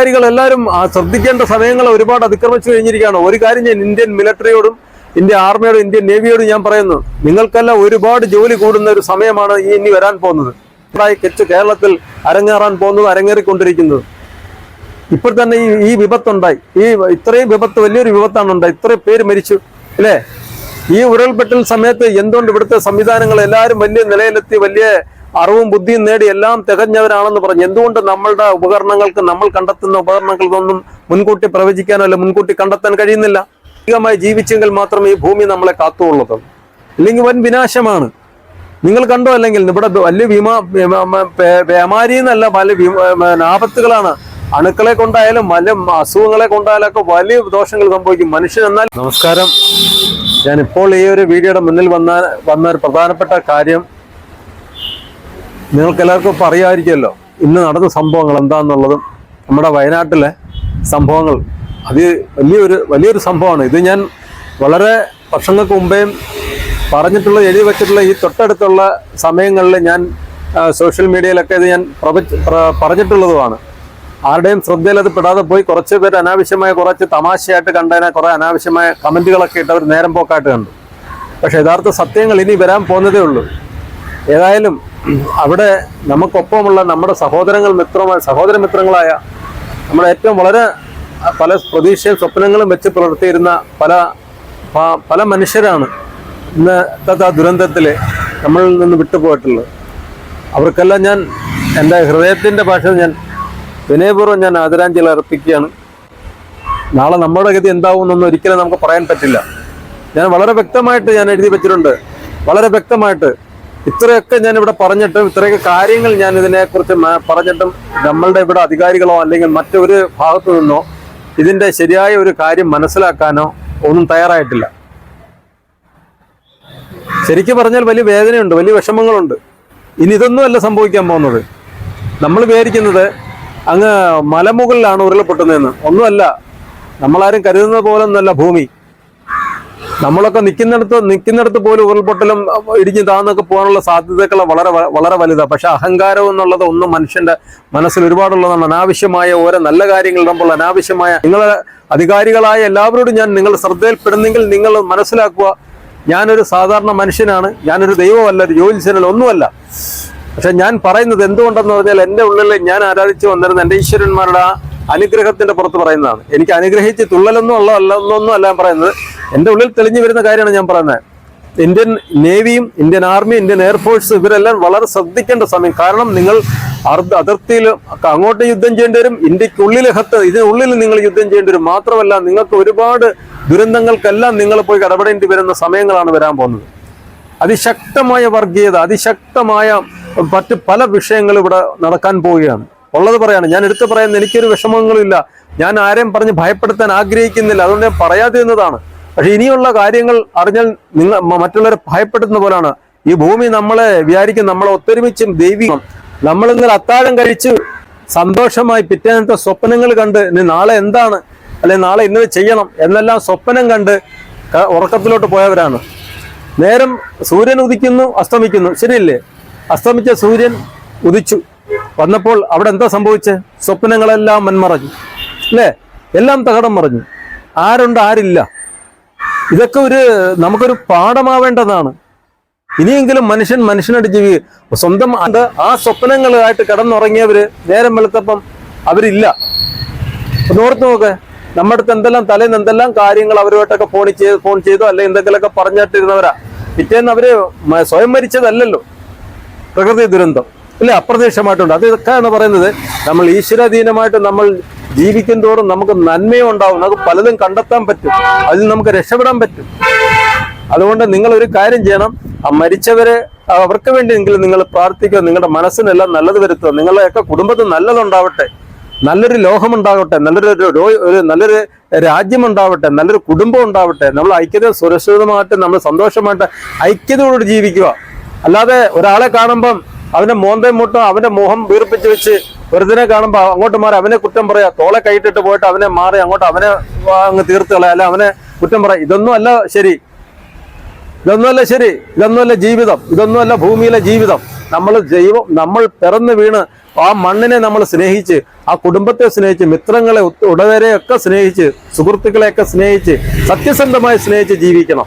കാര്യങ്ങൾ എല്ലാവരും ശ്രദ്ധിക്കേണ്ട സമയങ്ങൾ ഒരുപാട് അതിക്രമിച്ചു കഴിഞ്ഞിരിക്കുകയാണ്. ഒരു കാര്യം ഞാൻ ഇന്ത്യൻ മിലിറ്ററിയോടും ഇന്ത്യൻ ആർമിയോടും ഇന്ത്യൻ നേവിയോടും ഞാൻ പറയുന്നു. നിങ്ങൾക്കെല്ലാം ഒരുപാട് ജോലി കൂടുന്ന ഒരു സമയമാണ് ഈ ഇനി വരാൻ പോകുന്നത്. കെച്ച് കേരളത്തിൽ അരങ്ങേറാൻ പോകുന്നത് അരങ്ങേറിക്കൊണ്ടിരിക്കുന്നത്. ഇപ്പോൾ തന്നെ ഈ ഈ വിപത്തുണ്ടായി. ഈ ഇത്രയും വിപത്ത് വലിയൊരു വിപത്താണ് ഉണ്ടായി ഇത്രയും പേര് മരിച്ചു അല്ലേ? ഈ ഉരുൾപൊട്ടൽ സമയത്ത് എന്തുകൊണ്ട് ഇവിടുത്തെ സംവിധാനങ്ങൾ എല്ലാവരും വലിയ നിലയിലെത്തി വലിയ അറിവും ബുദ്ധിയും നേടി എല്ലാം തികഞ്ഞവരാണെന്ന് പറഞ്ഞു. എന്തുകൊണ്ട് നമ്മളുടെ ഉപകരണങ്ങൾക്ക് നമ്മൾ കണ്ടെത്തുന്ന ഉപകരണങ്ങൾക്കൊന്നും മുൻകൂട്ടി പ്രവചിക്കാനോ അല്ല മുൻകൂട്ടി കണ്ടെത്താൻ കഴിയുന്നില്ല? അധികമായി ജീവിച്ചെങ്കിൽ മാത്രമേ ഈ ഭൂമി നമ്മളെ കാത്തുകൊള്ളത് അല്ലെങ്കിൽ വൻ വിനാശമാണ്. നിങ്ങൾ കണ്ടോ അല്ലെങ്കിൽ ഇവിടെ വലിയ വിമാ വ്യാമാരി എന്നല്ല പല ആപത്തുകളാണ് അണുക്കളെ കൊണ്ടായാലും വല അസുഖങ്ങളെ കൊണ്ടായാലും ഒക്കെ വലിയ ദോഷങ്ങൾ സംഭവിക്കും. മനുഷ്യൻ എന്നാൽ നമസ്കാരം. ഞാൻ ഇപ്പോൾ ഈ ഒരു വീഡിയോയുടെ മുന്നിൽ വന്ന വന്ന ഒരു പ്രധാനപ്പെട്ട കാര്യം നിങ്ങൾക്ക് എല്ലാവർക്കും ഇപ്പം അറിയാമായിരിക്കുമല്ലോ ഇന്ന് നടന്ന സംഭവങ്ങൾ എന്താണെന്നുള്ളതും നമ്മുടെ വയനാട്ടിലെ സംഭവങ്ങൾ. അത് വലിയൊരു വലിയൊരു സംഭവമാണ്. ഇത് ഞാൻ വളരെ വർഷങ്ങൾക്ക് മുമ്പേയും പറഞ്ഞിട്ടുള്ള എഴുതി വെച്ചിട്ടുള്ള ഈ തൊട്ടടുത്തുള്ള സമയങ്ങളിൽ ഞാൻ സോഷ്യൽ മീഡിയയിലൊക്കെ ഇത് ഞാൻ പറഞ്ഞിട്ടുള്ളതുമാണ്. ആരുടെയും ശ്രദ്ധയിൽ അത് പെടാതെ പോയി കുറച്ച് പേര് അനാവശ്യമായ കുറച്ച് തമാശയായിട്ട് കണ്ടതിനെ കുറേ അനാവശ്യമായ കമന്റുകളൊക്കെ ഇട്ട് അവർ നേരം പോക്കായിട്ട് കണ്ടു. പക്ഷേ യഥാർത്ഥ സത്യങ്ങൾ ഇനി വരാൻ പോകുന്നതേ ഉള്ളൂ. ഏതായാലും അവിടെ നമുക്കൊപ്പമുള്ള നമ്മുടെ സഹോദരങ്ങൾ മിത്രമായ സഹോദര മിത്രങ്ങളായ നമ്മുടെ ഏറ്റവും വളരെ പല പ്രതീക്ഷയും സ്വപ്നങ്ങളും വെച്ച് പുലർത്തിയിരുന്ന പല പല മനുഷ്യരാണ് ഇന്നത്തെ ആ ദുരന്തത്തിൽ നമ്മളിൽ നിന്ന് വിട്ടുപോയിട്ടുള്ളത്. അവർക്കെല്ലാം ഞാൻ എന്റെ ഹൃദയത്തിന്റെ ഭാഷ ഞാൻ വിനയപൂർവം ഞാൻ ആദരാഞ്ജലി അർപ്പിക്കുകയാണ്. നാളെ നമ്മുടെ ഗതി എന്താവുമെന്നൊന്നും ഒരിക്കലും നമുക്ക് പറയാൻ പറ്റില്ല. ഞാൻ വളരെ വ്യക്തമായിട്ട് ഞാൻ എഴുതി വെച്ചിട്ടുണ്ട്. വളരെ വ്യക്തമായിട്ട് ഇത്രയൊക്കെ ഞാൻ ഇവിടെ പറഞ്ഞിട്ടും ഇത്രയൊക്കെ കാര്യങ്ങൾ ഞാൻ ഇതിനെക്കുറിച്ച് പറഞ്ഞിട്ടും നമ്മളുടെ ഇവിടെ അധികാരികളോ അല്ലെങ്കിൽ മറ്റൊരു ഭാഗത്തു നിന്നോ ഇതിന്റെ ശരിയായ ഒരു കാര്യം മനസ്സിലാക്കാനോ ഒന്നും തയ്യാറായിട്ടില്ല. ശരിക്കും പറഞ്ഞാൽ വലിയ വേദനയുണ്ട് വലിയ വിഷമങ്ങളുണ്ട്. ഇനി ഇതൊന്നുമല്ല സംഭവിക്കാൻ പോകുന്നത്. നമ്മൾ വിചാരിക്കുന്നത് അങ്ങ് മലമുകളിലാണ് ഉരുളപ്പൊട്ടുന്നതെന്ന് ഒന്നുമല്ല. നമ്മളാരും കരുതുന്ന പോലെ ഒന്നുമല്ല ഭൂമി. നമ്മളൊക്കെ നിൽക്കുന്നിടത്ത് നിൽക്കുന്നിടത്ത് പോലും ഉരുൾപൊട്ടലും ഇടിഞ്ഞു താന്നൊക്കെ പോകാനുള്ള സാധ്യതകൾ വളരെ വളരെ വലുതാണ് പക്ഷെ അഹങ്കാരം എന്നുള്ളത് ഒന്നും മനുഷ്യന്റെ മനസ്സിൽ ഒരുപാടുള്ളതാണ്. അനാവശ്യമായ ഓരോ നല്ല കാര്യങ്ങൾ നമ്മൾ അനാവശ്യമായ നിങ്ങൾ അധികാരികളായ എല്ലാവരോടും ഞാൻ നിങ്ങൾ ശ്രദ്ധയിൽപ്പെടുന്നെങ്കിൽ നിങ്ങൾ മനസ്സിലാക്കുക ഞാനൊരു സാധാരണ മനുഷ്യനാണ് ഞാനൊരു ദൈവമല്ല ഒരു ജ്യോതിസനല്ല ഒന്നുമല്ല. പക്ഷെ ഞാൻ പറയുന്നത് എന്തുകൊണ്ടെന്ന് പറഞ്ഞാൽ എന്റെ ഉള്ളിൽ ഞാൻ ആരാധിച്ചു വന്നിരുന്ന എന്റെ ഈശ്വരന്മാരുടെ ആ അനുഗ്രഹത്തിന്റെ പുറത്ത് പറയുന്നതാണ്. എനിക്ക് അനുഗ്രഹിച്ച് തുള്ളലൊന്നും ഉള്ള അല്ലെന്നൊന്നും അല്ല പറയുന്നത്. എന്റെ ഉള്ളിൽ തെളിഞ്ഞു വരുന്ന കാര്യമാണ് ഞാൻ പറയുന്നത്. ഇന്ത്യൻ നേവിയും ഇന്ത്യൻ ആർമിയും ഇന്ത്യൻ എയർഫോഴ്സും ഇവരെല്ലാം വളരെ ശ്രദ്ധിക്കേണ്ട സമയം. കാരണം നിങ്ങൾ അർദ്ധ അതിർത്തിയിൽ അങ്ങോട്ട് യുദ്ധം ചെയ്യേണ്ടി വരും ഇന്ത്യക്കുള്ളിൽ ഹത്ത് ഇതിനുള്ളിൽ നിങ്ങൾ യുദ്ധം ചെയ്യേണ്ടി വരും. മാത്രമല്ല നിങ്ങൾക്ക് ഒരുപാട് ദുരന്തങ്ങൾക്കെല്ലാം നിങ്ങൾ പോയി ഇടപെടേണ്ടി വരുന്ന സമയങ്ങളാണ് വരാൻ പോകുന്നത്. അതിശക്തമായ വർഗീയത അതിശക്തമായ മറ്റ് പല വിഷയങ്ങളും ഇവിടെ നടക്കാൻ പോവുകയാണ്. ഉള്ളത് പറയാണ്. ഞാൻ എടുത്തു പറയുന്നത് എനിക്കൊരു വിഷമങ്ങളുമില്ല. ഞാൻ ആരെയും പറഞ്ഞ് ഭയപ്പെടുത്താൻ ആഗ്രഹിക്കുന്നില്ല. അതുകൊണ്ട് ഞാൻ പറയാതിരുന്നതാണ്. പക്ഷെ ഇനിയുള്ള കാര്യങ്ങൾ അറിഞ്ഞാൽ നിങ്ങൾ മറ്റുള്ളവരെ ഭയപ്പെടുത്തുന്ന പോലാണ്. ഈ ഭൂമി നമ്മളെ വിചാരിക്കും നമ്മളെ ഒത്തൊരുമിച്ചും ദൈവികം. നമ്മൾ ഇന്നലെ അത്താഴം കഴിച്ച് സന്തോഷമായി പിറ്റേന്നത്തെ സ്വപ്നങ്ങൾ കണ്ട് ഇനി നാളെ എന്താണ്? അല്ലെ നാളെ ഇന്നത് ചെയ്യണം എന്നെല്ലാം സ്വപ്നം കണ്ട് ഉറക്കത്തിലോട്ട് പോയവരാണ്. നേരം സൂര്യൻ ഉദിക്കുന്നു അസ്തമിക്കുന്നു. ശരിയല്ലേ? അസ്തമിച്ച സൂര്യൻ ഉദിച്ചു. വന്നപ്പോൾ അവിടെ എന്താ സംഭവിച്ചത് സ്വപ്നങ്ങളെല്ലാം മന്മറഞ്ഞു. അല്ലേ? എല്ലാം തകടം മറിഞ്ഞു. ആരുണ്ട് ആരില്ല. ഇതൊക്കെ ഒരു നമുക്കൊരു പാഠമാവേണ്ടതാണ്. ഇനിയെങ്കിലും മനുഷ്യൻ മനുഷ്യനായിട്ട് ജീവി സ്വന്തം ആ സ്വപ്നങ്ങളായിട്ട് കടന്നുറങ്ങിയവര് നേരം വെളുത്തപ്പം അവരില്ല. ഓർത്ത് നോക്ക്. നമ്മുടെ അടുത്ത് എന്തെല്ലാം തലേന്ന് എന്തെല്ലാം കാര്യങ്ങൾ അവരുമായിട്ടൊക്കെ ഫോൺ ചെയ്ത് ഫോൺ ചെയ്തോ അല്ലെ എന്തെങ്കിലുമൊക്കെ പറഞ്ഞിട്ടിരുന്നവരാ. പിറ്റേന്ന് അവർ സ്വയം മരിച്ചതല്ലല്ലോ. പ്രകൃതി ദുരന്തം. ഇല്ല അപ്രത്യക്ഷമായിട്ടുണ്ട്. അത് ഇതൊക്കെയാണ് പറയുന്നത്. നമ്മൾ ഈശ്വരാധീനമായിട്ട് നമ്മൾ ജീവിക്കും തോറും നമുക്ക് നന്മയുണ്ടാവും നമുക്ക് പലതും കണ്ടെത്താൻ പറ്റും. അതിൽ നമുക്ക് രക്ഷപ്പെടാൻ പറ്റും. അതുകൊണ്ട് നിങ്ങൾ ഒരു കാര്യം ചെയ്യണം. ആ മരിച്ചവരെ അവർക്ക് വേണ്ടിയെങ്കിലും നിങ്ങൾ പ്രാർത്ഥിക്കുക. നിങ്ങളുടെ മനസ്സിനെല്ലാം നല്ലത് വരുത്തുക. നിങ്ങളുടെയൊക്കെ കുടുംബത്തിൽ നല്ലതുണ്ടാവട്ടെ. നല്ലൊരു ലോകമുണ്ടാകട്ടെ നല്ലൊരു ഒരു നല്ലൊരു രാജ്യം ഉണ്ടാവട്ടെ നല്ലൊരു കുടുംബം ഉണ്ടാവട്ടെ. നമ്മൾ ഐക്യത സുരക്ഷിതമായിട്ട് നമ്മൾ സന്തോഷമായിട്ട് ഐക്യതയോട് ജീവിക്കുക. അല്ലാതെ ഒരാളെ കാണുമ്പം അവന്റെ മോന്തയും മുട്ടും അവന്റെ മുഖം വീർപ്പിച്ച് വെച്ച് വെറുതെ കാണുമ്പോൾ അങ്ങോട്ട് മാറി അവനെ കുറ്റം പറയാ. തോളെ കൈയിട്ടിട്ട് പോയിട്ട് അവനെ മാറി അങ്ങോട്ട് അവനെ അങ്ങ് തീർത്ത് കളയാ. അല്ല അവനെ കുറ്റം പറയാ. ഇതൊന്നും അല്ല ശരി. ഇതൊന്നുമല്ല ശരി. ഇതൊന്നുമല്ല ജീവിതം. ഇതൊന്നുമല്ല ഭൂമിയിലെ ജീവിതം. നമ്മൾ ജൈവം നമ്മൾ പിറന്നു വീണ് ആ മണ്ണിനെ നമ്മൾ സ്നേഹിച്ച് ആ കുടുംബത്തെ സ്നേഹിച്ച് മിത്രങ്ങളെ ഉടവരെയൊക്കെ സ്നേഹിച്ച് സുഹൃത്തുക്കളെയൊക്കെ സ്നേഹിച്ച് സത്യസന്ധമായി സ്നേഹിച്ച് ജീവിക്കണം.